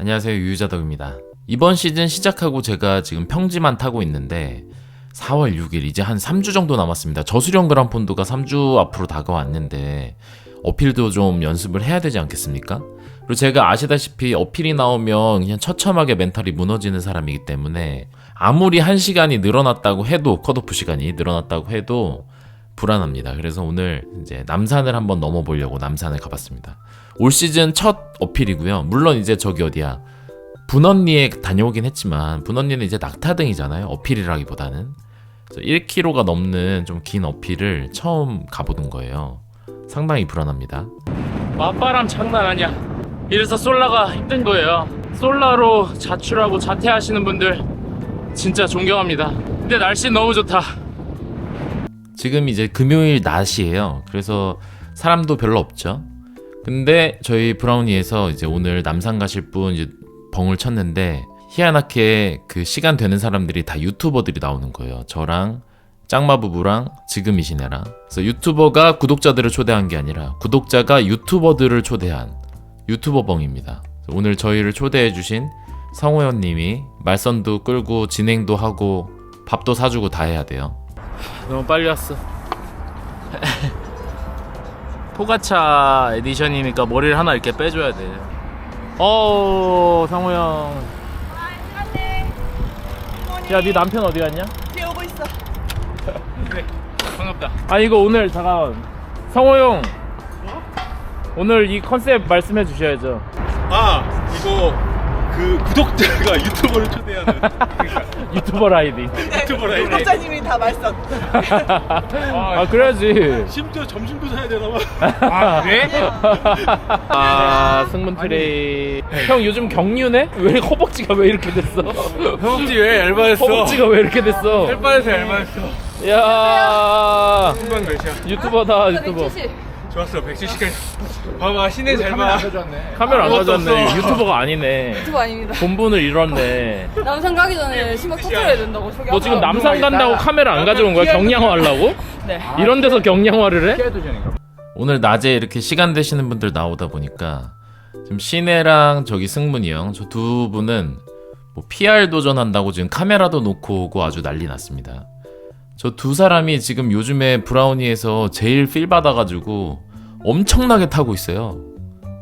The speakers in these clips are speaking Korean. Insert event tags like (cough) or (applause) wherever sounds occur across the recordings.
안녕하세요 유유자덕입니다. 이번 시즌 시작하고 제가 지금 평지만 타고 있는데 4월 6일 이제 한 3주 정도 남았습니다. 저수령 그란폰도가 3주 앞으로 다가왔는데 어필도 좀 연습을 해야 되지 않겠습니까? 그리고 제가 아시다시피 어필이 나오면 그냥 처참하게 멘탈이 무너지는 사람이기 때문에 아무리 한 시간이 늘어났다고 해도 컷오프 시간이 늘어났다고 해도 불안합니다. 그래서 오늘 이제 남산을 한번 넘어보려고 남산을 가봤습니다. 올 시즌 첫 어필이고요. 물론 이제 저기 어디야 분언리에 다녀오긴 했지만 분언리는 이제 낙타등이잖아요. 어필이라기보다는 그래서 1km가 넘는 좀 긴 어필을 처음 가보는 거예요. 상당히 불안합니다. 맞바람 장난 아니야. 이래서 솔라가 힘든 거예요. 솔라로 자출하고 자퇴하시는 분들 진짜 존경합니다. 근데 날씨 너무 좋다. 지금 이제 금요일 낮이에요. 그래서 사람도 별로 없죠. 근데 저희 브라우니에서 이제 오늘 남산 가실 분 이제 벙을 쳤는데 희한하게 그 시간 되는 사람들이 다 유튜버들이 나오는 거예요. 저랑 짱마 부부랑 지금 이시네랑. 그래서 유튜버가 구독자들을 초대한 게 아니라 구독자가 유튜버들을 초대한 유튜버 벙입니다. 오늘 저희를 초대해 주신 성호연 님이 말선도 끌고 진행도 하고 밥도 사주고 다 해야 돼요. 너무 빨리 왔어. 포가차 에디션이니까 머리를 하나 이렇게 빼줘야 돼. 어, 상호 형. 야, 네 남편 어디 갔냐? 뒤에 오고 있어. 그래, 반갑다. 아, 이거 오늘 잠깐 성호 형. 오늘 이 컨셉 말씀해 주셔야죠. 아 이거 그 구독자가 (laughs) 유튜버를 초대하는 유튜버 라이딩. 유튜버라 이네 구독자님이 다 말썽. 아, 그래야지. 심지어 점심도 사야 되나 봐 (laughs) 아, 그래? 아, 승문 트레이. 형 요즘 경륜해? 왜 허벅지가 왜 이렇게 됐어? 허벅지 왜 얇아졌어 허벅지가 왜 이렇게 됐어? 헬바에서 얇아졌어 야 몇이야 유튜버다 유튜버 좋았어 170까지 봐봐 시내 잘봐 카메라 안 아무것도 가져왔네 없어. 유튜버가 아니네 유튜브 아닙니다. 본분을 잃었네 (laughs) 남산 가기 전에 심박 터트려야 된다고 저기 너 지금 아까 남산 간다고 카메라 안 가져온 거야? 경량화 하려고? 네. 이런 데서 경량화를 해? 오늘 낮에 이렇게 시간 되시는 분들 나오다 보니까 지금 시내랑 저기 승문이 형 저 두 분은 뭐 PR 도전한다고 지금 카메라도 놓고 오고 아주 난리 났습니다. 저 두 사람이 지금 요즘에 브라우니에서 제일 필 받아가지고 엄청나게 타고 있어요.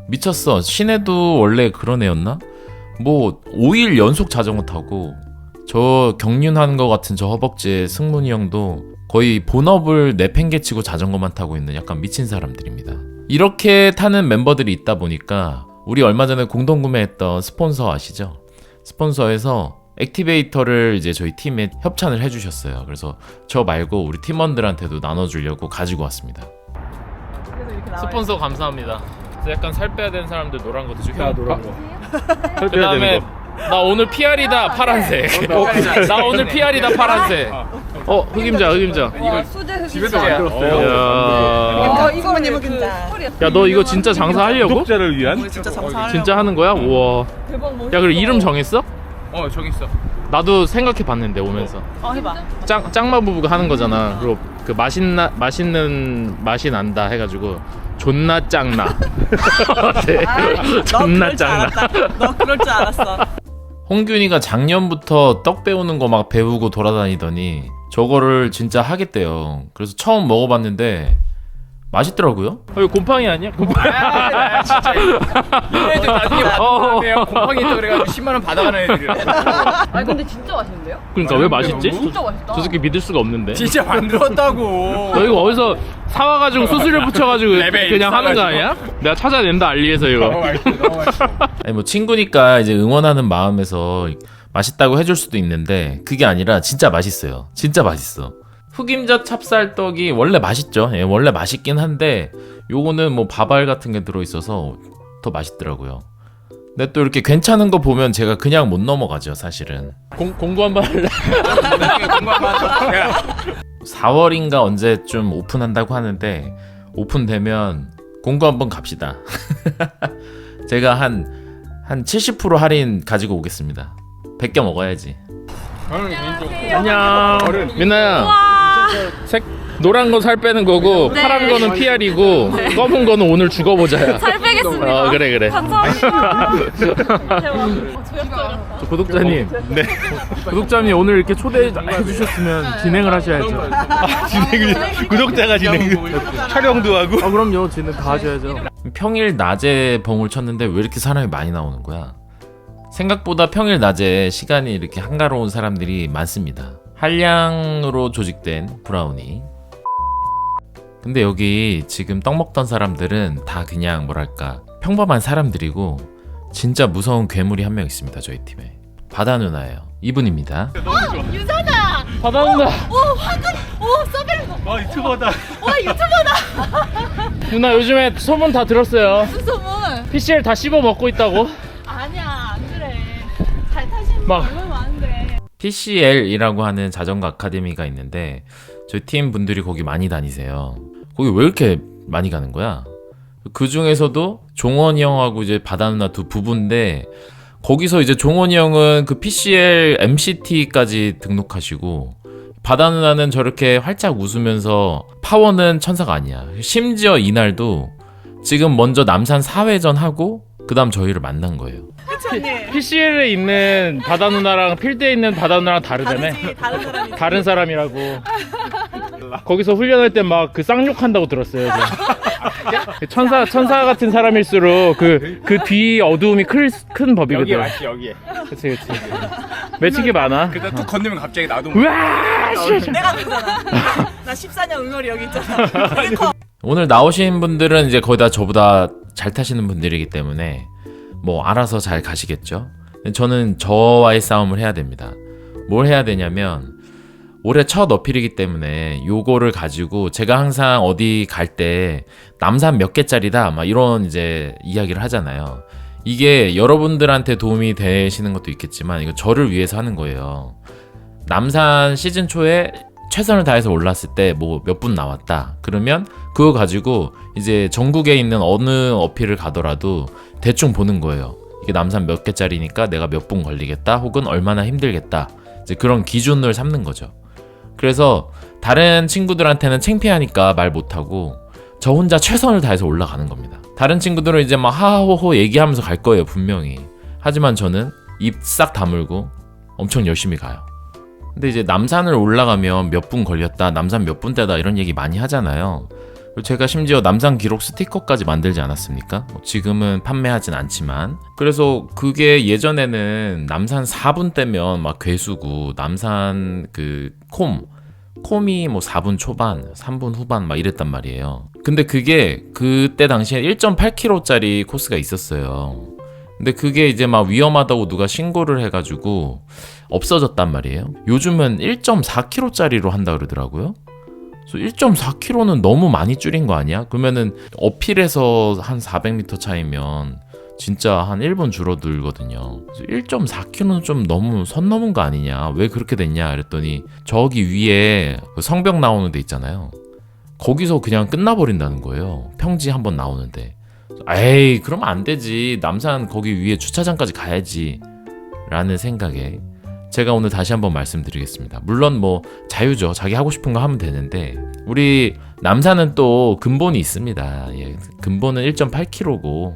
미쳤어. 시내도 원래 그런 애였나? 뭐 5일 연속 자전거 타고 저 경륜하는 것 같은 저 허벅지에 승문이 형도 거의 본업을 내팽개치고 자전거만 타고 있는 약간 미친 사람들입니다. 이렇게 타는 멤버들이 있다 보니까 우리 얼마 전에 공동 구매했던 스폰서 아시죠? 스폰서에서 액티베이터를 이제 저희 팀에 협찬을 해주셨어요. 그래서 저 말고 우리 팀원들한테도 나눠주려고 가지고 왔습니다. 스폰서 감사합니다. 그래서 약간 살 빼야 되는 사람들 노란 것도 주고. 노란 거 그다음에 나 오늘 PR이다 파란색. 나 오늘 PR이다 파란색. 어 흑임자 흑임자. 와, 수제 흑이 집에서 진짜. 만들었어요 야. 어, 이거 흑임자. 털이야. 야너 이거 진짜 장사하려고? 구독자를 위한 진짜. 진짜 하는 거야? 우와. 대박 멋있어. 야 그래 이름 정했어? 어 저기 있어 나도 생각해 봤는데 오면서 어 해봐. 짱 짱마 부부가 하는 거잖아. 그리고 그 맛있나 맛있는 맛이 난다 해가지고 존나 짱나. (laughs) 네. 너 존나 짱나. 너 그럴 줄 알았어. 홍균이가 작년부터 떡 배우는 거 막 배우고 돌아다니더니 저거를 진짜 하겠대요. 그래서 처음 먹어봤는데 맛있더라고요. 어, 이거 곰팡이 아니야? 곰팡이. 진짜 얘네들 나중에 받으면 곰팡이 있다 그래가지고 10만 원 받아가는 애들이라 아니 근데 진짜 맛있는데요? 그러니까 왜 맛있지? 진짜 맛있다. 저 새끼 믿을 수가 없는데. 진짜 만들었다고 너 이거 어디서 사와가지고 수수료 붙여가지고 레벨 그냥 하는 거. 아니야? 내가 찾아낸다 알리에서 이거. 너무 맛있어 너무 맛있어 아니 뭐 친구니까 이제 응원하는 마음에서 맛있다고 해줄 수도 있는데 그게 아니라 진짜 맛있어요. 진짜 맛있어. 흑임자 찹쌀떡이 원래 맛있죠. 예, 원래 맛있긴 한데 요거는 뭐 밥알 같은 게 들어있어서 더 맛있더라고요. 근데 또 이렇게 괜찮은 거 보면 제가 그냥 못 넘어가죠 사실은. 공, 공부 한번 할래? 나중에 공부하면 야 4월인가 언제쯤 오픈한다고 하는데 오픈되면 공구 한번 갑시다. (laughs) 제가 한 한 70% 할인 가지고 오겠습니다. 100개 먹어야지. 저는 개인적으로 안녕. 민나야. 색 노란 건 살 빼는 거고 네. 파란 거는 PR이고 검은 거는 오늘 죽어보자야. (laughs) 살 빼겠습니다. 어 그래 그래. 감사합니다. 대박. (laughs) 저 구독자님. 네. 구독자님 오늘 이렇게 초대해 주셨으면 진행을 하셔야죠. 진행을 (laughs) 구독자가 진행 촬영도 하고 아 그럼요. 진행 다 하셔야죠. 평일 낮에 봉을 쳤는데 왜 이렇게 사람이 많이 나오는 거야? 생각보다 평일 낮에 시간이 이렇게 한가로운 사람들이 많습니다. 한량으로 조직된 브라우니. 근데 여기 지금 떡 먹던 사람들은 다 그냥 뭐랄까 평범한 사람들이고 진짜 무서운 괴물이 한 명 있습니다 저희 팀에 바다 누나예요 이분입니다 바다 누나. 와 유튜버다 (laughs) 누나 요즘에 소문 다 들었어요. 무슨 소문? PCL 다 씹어 먹고 있다고. 아니야, 안 그래. 잘 타시는 분 막. PCL이라고 하는 자전거 아카데미가 있는데 저희 팀 분들이 거기 많이 다니세요. 거기 왜 이렇게 많이 가는 거야? 그 중에서도 종원이 형하고 이제 바다 누나 두 부부인데 거기서 이제 종원이 형은 그 PCL MCT까지 등록하시고 바다 누나는 저렇게 활짝 웃으면서 파워는 천사가 아니야. 심지어 이날도 지금 먼저 남산 4회전 하고 그다음 저희를 만난 거예요. PCL에 있는 바다 누나랑 필드에 있는 바다 누나랑 다르다며. 다르지 다른 사람이 다른 사람이라고. 거기서 훈련할 때 막 그 쌍욕한다고 들었어요. 저. (laughs) 천사 천사 같은 사람일수록 그 그 뒤 어두움이 클, 큰 법이거든. 맞지 여기에 그치 그치. 매치기 많아. 그다 툭 건너면 갑자기 나도! 씨. 내가 그잖아 나 14년 응어리 여기 있잖아 (laughs) 오늘 나오신 분들은 이제 거의 다 저보다 잘 타시는 분들이기 때문에 뭐 알아서 잘 가시겠죠. 저는 저와의 싸움을 해야 됩니다. 뭘 해야 되냐면 올해 첫 어필이기 때문에 요거를 가지고 제가 항상 어디 갈 때 남산 몇 개짜리다 막 이런 이제 이야기를 하잖아요. 이게 여러분들한테 도움이 되시는 것도 있겠지만 이거 저를 위해서 하는 거예요. 남산 시즌 초에 최선을 다해서 올랐을 때 뭐 몇 분 나왔다. 그러면 그거 가지고 이제 전국에 있는 어느 어필을 가더라도 대충 보는 거예요. 이게 남산 몇 개짜리니까 내가 몇 분 걸리겠다. 혹은 얼마나 힘들겠다. 이제 그런 기준을 삼는 거죠. 그래서 다른 친구들한테는 창피하니까 말 못하고 저 혼자 최선을 다해서 올라가는 겁니다. 다른 친구들은 이제 막 하하호호 얘기하면서 갈 거예요, 분명히. 하지만 저는 입 싹 다물고 엄청 열심히 가요. 근데 이제 남산을 올라가면 몇 분 걸렸다, 남산 몇 분대다 이런 얘기 많이 하잖아요. 제가 심지어 남산 기록 스티커까지 만들지 않았습니까? 뭐 지금은 판매하진 않지만. 그래서 그게 예전에는 남산 4분 때면 막 괴수고, 남산 그 콤, 콤이 뭐 4분 초반, 3분 후반 막 이랬단 말이에요. 근데 그게 그때 당시에 1.8km짜리 코스가 있었어요. 근데 그게 이제 막 위험하다고 누가 신고를 해가지고 없어졌단 말이에요. 요즘은 1.4km짜리로 한다 그러더라고요. 그래서 1.4km는 너무 많이 줄인 거 아니야? 그러면은 어필에서 한 400m 차이면 진짜 한 1분 줄어들거든요. 1.4km는 좀 너무 선 넘은 거 아니냐? 왜 그렇게 됐냐? 그랬더니 저기 위에 그 성벽 나오는 데 있잖아요. 거기서 그냥 끝나버린다는 거예요. 평지 한 번 나오는데. 에이, 그러면 안 되지. 남산 거기 위에 주차장까지 가야지. 라는 생각에 제가 오늘 다시 한번 말씀드리겠습니다. 물론 뭐 자유죠. 자기 하고 싶은 거 하면 되는데 우리 남산은 또 근본이 있습니다. 예, 근본은 1.8km고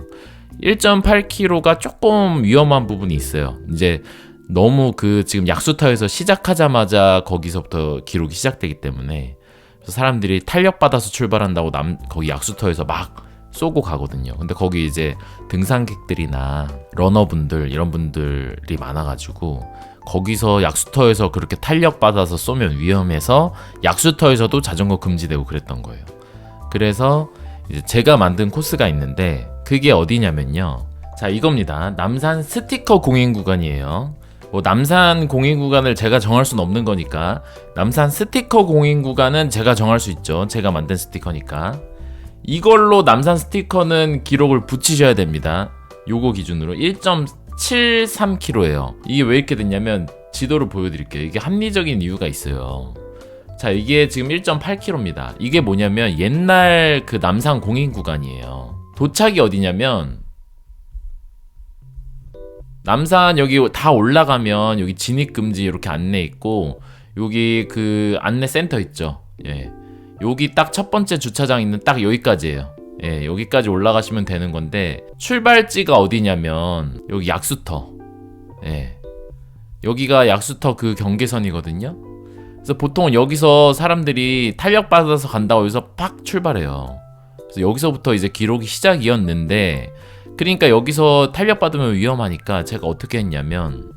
1.8km가 조금 위험한 부분이 있어요. 이제 너무 그 지금 약수터에서 시작하자마자 거기서부터 기록이 시작되기 때문에 사람들이 탄력 받아서 출발한다고 남 거기 약수터에서 막 쏘고 가거든요. 근데 거기 이제 등산객들이나 러너분들 이런 분들이 많아가지고 거기서 약수터에서 그렇게 탄력 받아서 쏘면 위험해서 약수터에서도 자전거 금지되고 그랬던 거예요. 그래서 이제 제가 만든 코스가 있는데 그게 어디냐면요. 자 이겁니다. 남산 스티커 공인 구간이에요. 뭐 남산 공인 구간을 제가 정할 수는 없는 거니까 남산 스티커 공인 구간은 제가 정할 수 있죠. 제가 만든 스티커니까 이걸로 남산 스티커는 기록을 붙이셔야 됩니다. 요거 기준으로 1.73km예요. 이게 왜 이렇게 됐냐면 지도를 보여드릴게요. 이게 합리적인 이유가 있어요. 자, 이게 지금 1.8km입니다. 이게 뭐냐면 옛날 그 남산 공인 구간이에요. 도착이 어디냐면 남산 여기 다 올라가면 여기 진입 금지 이렇게 안내 있고 여기 그 안내 센터 있죠. 예. 여기 딱 첫 번째 주차장 있는 딱 여기까지예요. 예, 여기까지 올라가시면 되는 건데 출발지가 어디냐면 여기 약수터. 예. 여기가 약수터 그 경계선이거든요. 그래서 보통 여기서 사람들이 탄력 받아서 간다고 여기서 팍 출발해요. 그래서 여기서부터 이제 기록이 시작이었는데 그러니까 여기서 탄력 받으면 위험하니까 제가 어떻게 했냐면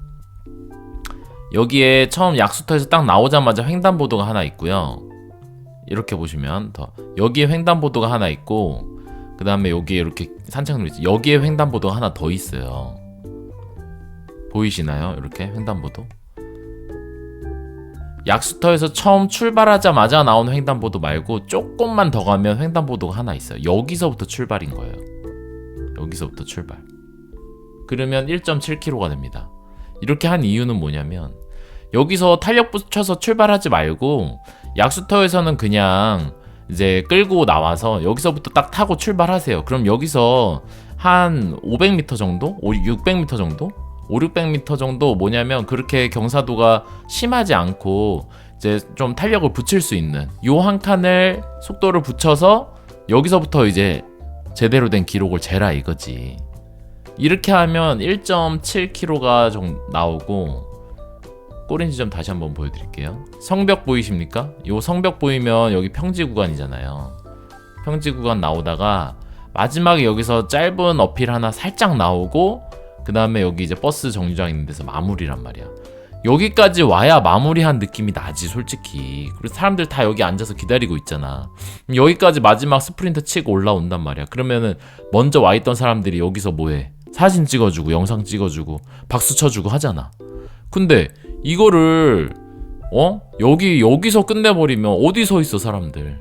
여기에 처음 약수터에서 딱 나오자마자 횡단보도가 하나 있고요. 이렇게 보시면 더 여기에 횡단보도가 하나 있고 그 다음에 여기에 이렇게 산책로 있지 여기에 횡단보도가 하나 더 있어요. 보이시나요? 이렇게 횡단보도. 약수터에서 처음 출발하자마자 나오는 횡단보도 말고 조금만 더 가면 횡단보도가 하나 있어요. 여기서부터 출발인 거예요. 여기서부터 출발. 그러면 1.7km가 됩니다. 이렇게 한 이유는 뭐냐면 여기서 탄력 붙여서 출발하지 말고 약수터에서는 그냥 이제 끌고 나와서 여기서부터 딱 타고 출발하세요. 그럼 여기서 한 500m 정도? 600m 정도? 5, 600m 정도 뭐냐면 그렇게 경사도가 심하지 않고 이제 좀 탄력을 붙일 수 있는 요 한 칸을 속도를 붙여서 여기서부터 이제 제대로 된 기록을 재라 이거지. 이렇게 하면 1.7km가 좀 나오고 꼬린 지 점 다시 한번 보여드릴게요. 성벽 보이십니까? 요 성벽 보이면 여기 평지 구간이잖아요. 평지 구간 나오다가 마지막에 여기서 짧은 어필 하나 살짝 나오고 그 다음에 여기 이제 버스 정류장 있는 데서 마무리란 말이야. 여기까지 와야 마무리한 느낌이 나지 솔직히. 그리고 사람들 다 여기 앉아서 기다리고 있잖아. 여기까지 마지막 스프린트 치고 올라온단 말이야. 그러면은 먼저 와 있던 사람들이 여기서 뭐해? 사진 찍어주고 영상 찍어주고 박수 쳐주고 하잖아. 근데 이거를 어 여기 여기서 끝내버리면 어디 서 있어 사람들?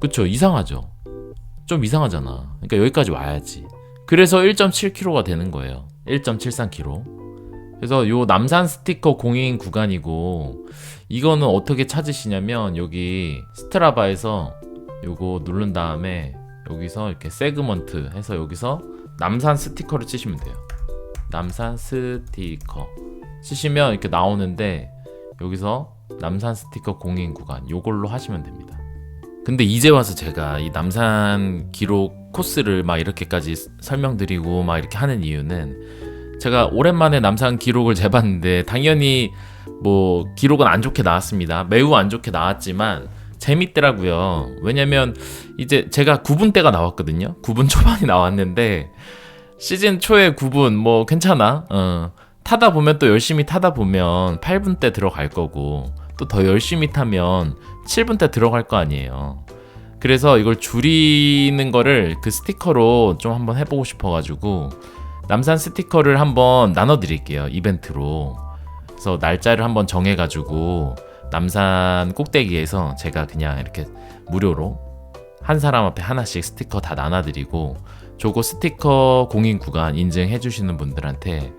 그쵸 이상하죠. 좀 이상하잖아. 그러니까 여기까지 와야지. 그래서 1.7km가 되는 거예요. 1.73km. 그래서 요 남산 스티커 공인 구간이고 이거는 어떻게 찾으시냐면 여기 스트라바에서 요거 누른 다음에 여기서 이렇게 세그먼트 해서 여기서 남산 스티커를 치시면 돼요. 남산 스티커 치시면 이렇게 나오는데 여기서 남산 스티커 공인 구간 요걸로 하시면 됩니다. 근데 이제 와서 제가 이 남산 기록 코스를 막 이렇게까지 설명드리고 막 이렇게 하는 이유는 제가 오랜만에 남산 기록을 (laughs) 재봤는데 당연히 뭐 기록은 안 좋게 나왔습니다. 매우 안 좋게 나왔지만 재밌더라고요. 왜냐면 이제 제가 9분 대가 나왔거든요. 9분 초반이 나왔는데 시즌 초에 9분 뭐 괜찮아. 어. 타다 보면 또 열심히 타다 보면 8분 대 들어갈 거고 또 더 열심히 타면 7분 대 들어갈 거 아니에요. 그래서 이걸 줄이는 거를 그 스티커로 좀 한번 해보고 싶어가지고 남산 스티커를 한번 나눠드릴게요 이벤트로. 그래서 날짜를 한번 정해가지고 남산 꼭대기에서 제가 그냥 이렇게 무료로 한 사람 앞에 하나씩 스티커 다 나눠드리고 저거 스티커 공인 구간 인증해 주시는 분들한테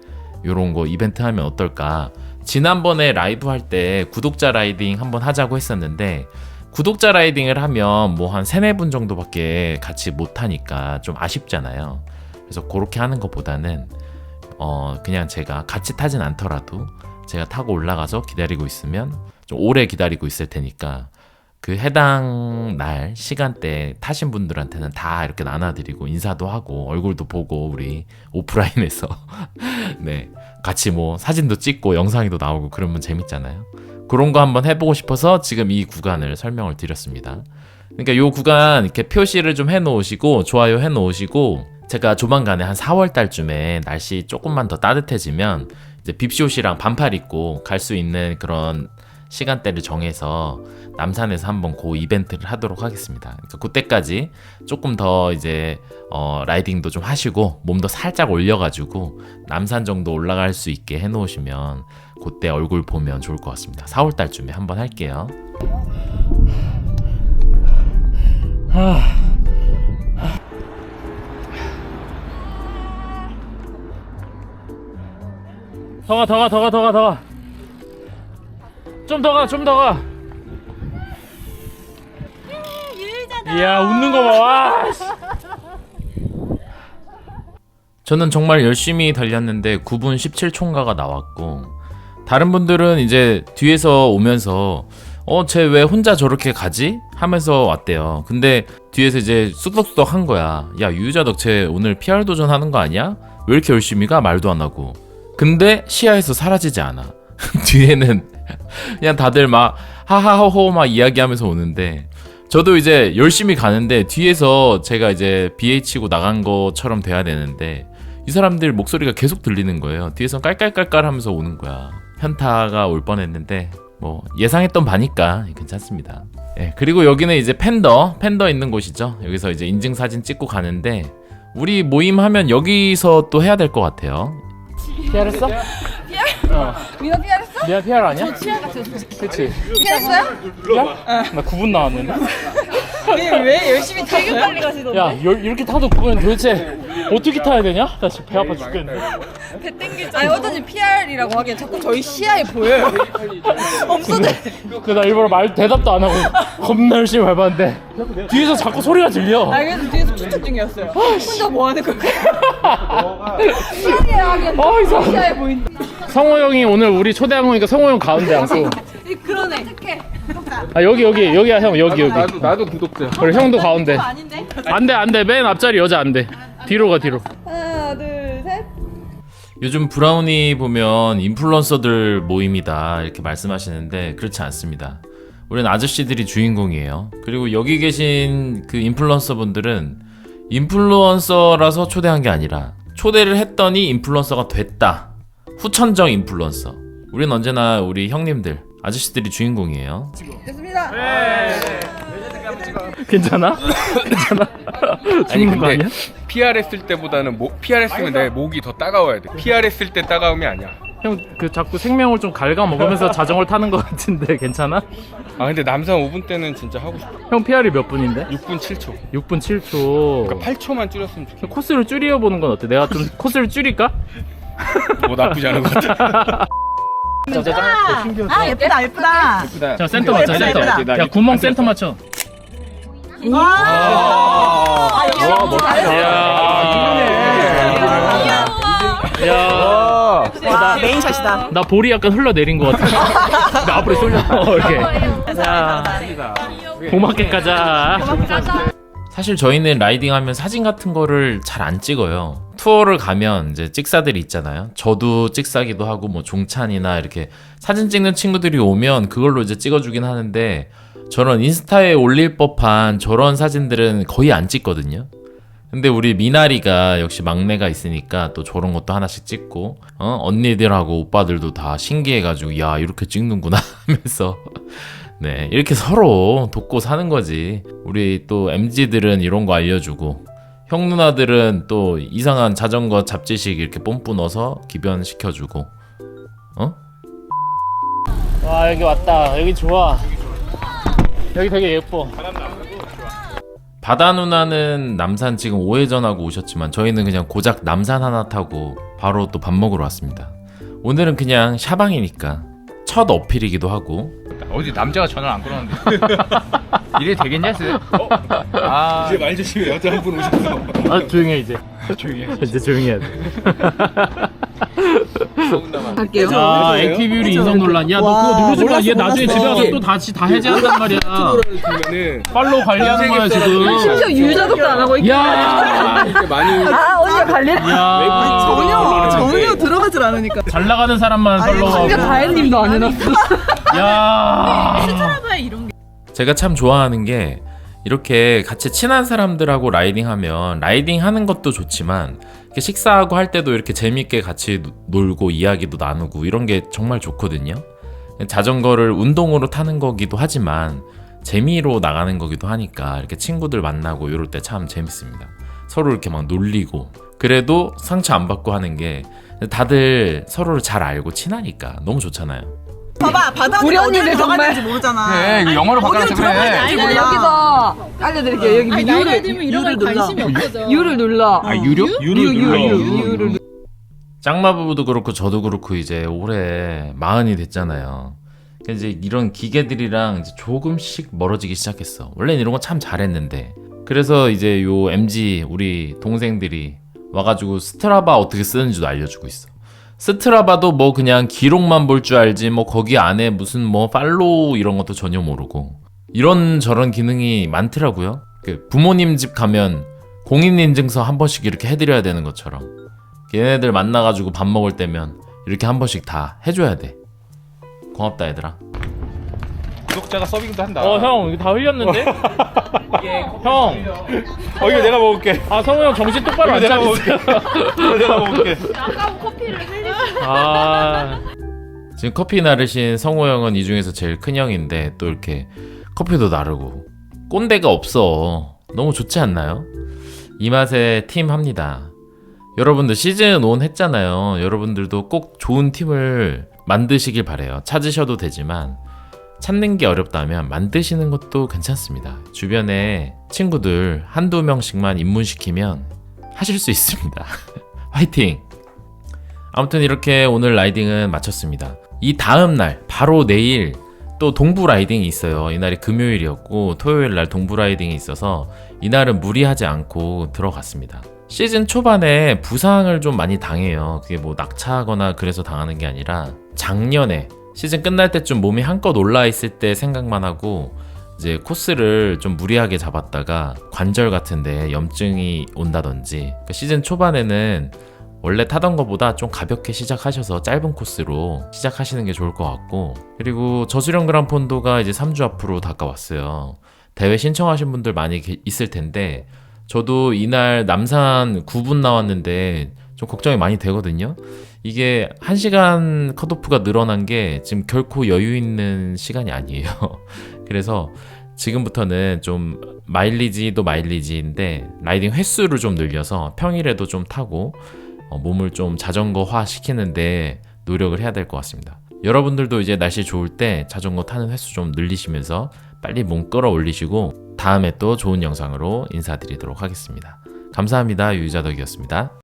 요런 거 이벤트 하면 어떨까 지난번에 라이브 할 때 구독자 라이딩 한번 하자고 했었는데 구독자 라이딩을 하면 뭐 한 세네 분 정도밖에 같이 못 하니까 좀 아쉽잖아요. 그래서 그렇게 하는 것보다는 어 그냥 제가 같이 타진 않더라도 제가 타고 올라가서 기다리고 있으면 좀 오래 기다리고 있을 테니까 그 해당 날 시간대 타신 분들한테는 다 이렇게 나눠드리고 인사도 하고 얼굴도 보고 우리 오프라인에서 (laughs) 네 같이 뭐 사진도 찍고 영상이도 나오고 그러면 재밌잖아요. 그런 거 한번 해보고 싶어서 지금 이 구간을 설명을 드렸습니다. 그러니까 요 구간 이렇게 표시를 좀 해놓으시고 좋아요 해놓으시고 제가 조만간에 한 4월 달쯤에 날씨 조금만 더 따뜻해지면 이제 빕쇼시랑 반팔 입고 갈 수 있는 그런 시간대를 정해서 남산에서 한번 그 이벤트를 하도록 하겠습니다. 그러니까 그때까지 조금 더 이제 어, 라이딩도 좀 하시고 몸도 살짝 올려가지고 남산 정도 올라갈 수 있게 해놓으시면 그때 얼굴 보면 좋을 것 같습니다. 4월 달쯤에 한번 할게요. 더 가, 더 가, 더 가, 더 가, 더 가. 좀 더 가, 좀 더 가. 이야, 웃는 거 봐. 와. 씨. 저는 정말 열심히 달렸는데 9분 17초인가가 나왔고 다른 분들은 이제 뒤에서 오면서 어 쟤 왜 혼자 저렇게 가지? 하면서 왔대요. 근데 뒤에서 이제 쑥덕쑥덕 한 거야. 야 유유자 덕체 오늘 PR 도전 하는 거 아니야? 왜 이렇게 열심히 가? 말도 안 하고. 근데 시야에서 사라지지 않아. (laughs) 뒤에는 그냥 다들 막 하하호호 막 이야기하면서 오는데 저도 이제 열심히 가는데 뒤에서 제가 이제 BH고 나간 것처럼 돼야 되는데 이 사람들 목소리가 계속 들리는 거예요. 뒤에서 깔깔깔깔 하면서 오는 거야. 현타가 올 뻔했는데 뭐 예상했던 바니까 괜찮습니다. 예, 그리고 여기는 이제 팬더, 팬더 있는 곳이죠. 여기서 이제 인증 사진 찍고 가는데 우리 모임 하면 여기서 또 해야 될 것 같아요. 했어? 민호 피하랬어? 내가 PR 아니야? 치아 같은 그치 피하랬어요? 나 9분 나왔는데 왜, 왜 열심히 되게 빨리 가시던데? 야 열- 이렇게 타도 9분 도대체 어떻게 타야 되냐? 나 지금 배 아파 죽겠네 배 땡기지. 아니 어쩐지 PR이라고 하기엔 자꾸 저희 시야에 보여요. (laughs) 없어져. 그나 일부러 말 대답도 안 하고 겁나 열심히 밟았는데 뒤에서 자꾸 소리가 들려 아, 그래서 뒤에서 추측 중이었어요. 혼자 뭐 하는 거야? 시야에 하기엔 어 이상 시야에 보인다. 성호 형이 오늘 우리 초대한 거니까 성호 형 가운데 앉고. 아 여기 여기 여기야 형 여기 여기 나도 나도 구독자. 그래 형도 가운데 아닌데? 안돼 안돼 맨 앞자리 여자 안돼 뒤로 가 뒤로 하나 둘 셋. 요즘 브라우니 보면 인플루언서들 모임이다 이렇게 말씀하시는데 그렇지 않습니다. 우리는 아저씨들이 주인공이에요. 그리고 여기 계신 그 인플루언서 분들은 인플루언서라서 초대한 게 아니라 초대를 했더니 인플루언서가 됐다. 후천적 인플루언서. 우린 언제나 우리 형님들, 아저씨들이 주인공이에요. 됐습니다. 괜찮아? (laughs) 괜찮아? 죽는 거 아니야? PR 했을 때보다는 목 PR 했으면 내 목이 더 따가워야 돼. PR 했을 때 따가움이 아니야. 형 그 자꾸 생명을 좀 갉아 먹으면서 (laughs) 자전거를 타는 거 같은데 괜찮아? 아 근데 남산 5분 때는 진짜 하고 싶어. 형 PR이 몇 분인데? 6분 7초. 6분 7초 그러니까 8초만 줄였으면 좋겠어. 코스를 줄여보는 건 어때? 내가 좀 (laughs) 코스를 줄일까? 뭐 나쁘지 않은 것 같아. 아, 예쁘다, 예쁘다. 자 센터 맞춰 예쁘다, 센터 예쁘다. 야 구멍 센터 맞춰 아, 와 멋지다 야, 와, 메인샷이다. 나 볼이 약간 흘러내린 것 같아. 나 앞으로 쏠렸다. (laughs) 어, 이렇게. 자, 고맙게 가자. 사실 저희는 라이딩 하면 사진 같은 거를 잘 안 찍어요. 투어를 가면 이제 찍사들이 있잖아요. 저도 찍사기도 하고 뭐 종찬이나 이렇게 사진 찍는 친구들이 오면 그걸로 이제 찍어주긴 하는데 저런 인스타에 올릴 법한 저런 사진들은 거의 안 찍거든요. 근데 우리 미나리가 역시 막내가 있으니까 또 저런 것도 하나씩 찍고 어? 언니들하고 오빠들도 다 신기해가지고 야 이렇게 찍는구나 (laughs) 하면서 네, 이렇게 서로 돕고 사는 거지. 우리 또 MZ들은 이런 거 알려주고, 형 누나들은 또 이상한 자전거 잡지식 이렇게 뽐뿌 넣어서 기변시켜주고, 어? 와, 여기 왔다. 여기 좋아. 여기 되게 예뻐. 바다 누나는 남산 지금 5회전하고 오셨지만, 저희는 그냥 고작 남산 하나 타고 바로 또 밥 먹으러 왔습니다. 오늘은 그냥 샤방이니까 첫 어필이기도 하고, 어디 남자가 전화를 안 걸었는데 (laughs) 이래 되겠냐 스? 아 이제 말 조심해. 여자 한 분 오셨어. 아, 조용해, 이제. 조용히 해 이제 조용히 해야 돼. 갈게요. 자, 액티뷰리 인성 논란. 야, 너 그거 누르지 마. 얘 나중에 집에 가서 또 다시 다 해제한단 말이야. 팔로우 관리하는 거야, 지금. 심지어 유유자독도 안 하고 있 야! 이렇게 많이 아, 언니가 관리 야! 전혀, 전혀 들어가질 않으니까. 잘 나가는 사람만 팔로우하고. 다혜님도 안 해놨어. 야! 제가 참 좋아하는 게 이렇게 같이 친한 사람들하고 라이딩 하면 라이딩 하는 것도 좋지만 식사하고 할 때도 이렇게 재밌게 같이 노- 놀고 이야기도 나누고 이런 게 정말 좋거든요. 자전거를 운동으로 타는 거기도 하지만 재미로 나가는 거기도 하니까 이렇게 친구들 만나고 이럴 때 참 재밌습니다. 서로 이렇게 막 놀리고 그래도 상처 안 받고 하는 게 다들 서로를 잘 알고 친하니까 너무 좋잖아요. 봐봐, 바다 우리 언니 언니는 어디를 들어갔는지 모르잖아. 그래 이거 영어로 바꿔서 어디로 그래 들어갔는지 몰라. 여기서 알려드릴게요. 여기 유를 유를 눌러. 유를 눌러. 아 유료? 유를 눌러. 유를 눌러. 짱마 부부도 그렇고 저도 그렇고 이제 올해 마흔이 됐잖아요. 그러니까 이제 이런 기계들이랑 이제 조금씩 멀어지기 시작했어. 원래는 이런 거 참 잘했는데. 그래서 이제 요 MG 우리 동생들이 와가지고 스트라바 어떻게 쓰는지도 알려주고 있어. 스트라바도 뭐 그냥 기록만 볼 줄 알지 뭐 거기 안에 무슨 뭐 팔로우 이런 것도 전혀 모르고 이런 저런 기능이 많더라고요. 그 부모님 집 가면 공인인증서 한 번씩 이렇게 해드려야 되는 것처럼 얘네들 만나가지고 밥 먹을 때면 이렇게 한 번씩 다 해줘야 돼. 고맙다 얘들아. 구독자가 서빙도 한다. 어 형 이거 다 흘렸는데? (laughs) 형! 어, 이거 내가 먹을게. 아 성우 형 정신 똑바로 안 내가 차리세요 이거 내가 먹을게. 아 지금 커피 나르신 성호 형은 이 중에서 제일 큰 형인데 또 이렇게 커피도 나르고 꼰대가 없어. 너무 좋지 않나요? 이 맛에 팀 합니다. 여러분들 시즌 1 했잖아요. 여러분들도 꼭 좋은 팀을 만드시길 바래요. 찾으셔도 되지만 찾는 게 어렵다면 만드시는 것도 괜찮습니다. 주변에 친구들 한두 명씩만 입문시키면 하실 수 있습니다. (laughs) 화이팅! 아무튼 이렇게 오늘 라이딩은 마쳤습니다. 이 다음 날 바로 내일 또 동부 라이딩이 있어요. 이날이 금요일이었고 토요일 날 동부 라이딩이 있어서 이날은 무리하지 않고 들어갔습니다. 시즌 초반에 부상을 좀 많이 당해요. 그게 뭐 낙차하거나 그래서 당하는 게 아니라 작년에 시즌 끝날 때쯤 몸이 한껏 올라 있을 때 생각만 하고 이제 코스를 좀 무리하게 잡았다가 관절 같은데 염증이 온다든지 그러니까 시즌 초반에는 원래 타던 것보다 좀 가볍게 시작하셔서 짧은 코스로 시작하시는 게 좋을 것 같고 그리고 저수령 그란폰도가 이제 3주 앞으로 다가왔어요. 대회 신청하신 분들 많이 계- 있을 텐데 저도 이날 남산 9분 나왔는데 좀 걱정이 많이 되거든요. 이게 1시간 컷오프가 늘어난 게 지금 결코 여유 있는 시간이 아니에요. (laughs) 그래서 지금부터는 좀 마일리지도 마일리지인데 라이딩 횟수를 좀 늘려서 평일에도 좀 타고 어, 몸을 좀 자전거화 시키는데 노력을 해야 될 것 같습니다. 여러분들도 이제 날씨 좋을 때 자전거 타는 횟수 좀 늘리시면서 빨리 몸 끌어올리시고 다음에 또 좋은 영상으로 인사드리도록 하겠습니다. 감사합니다. 유유자덕이었습니다.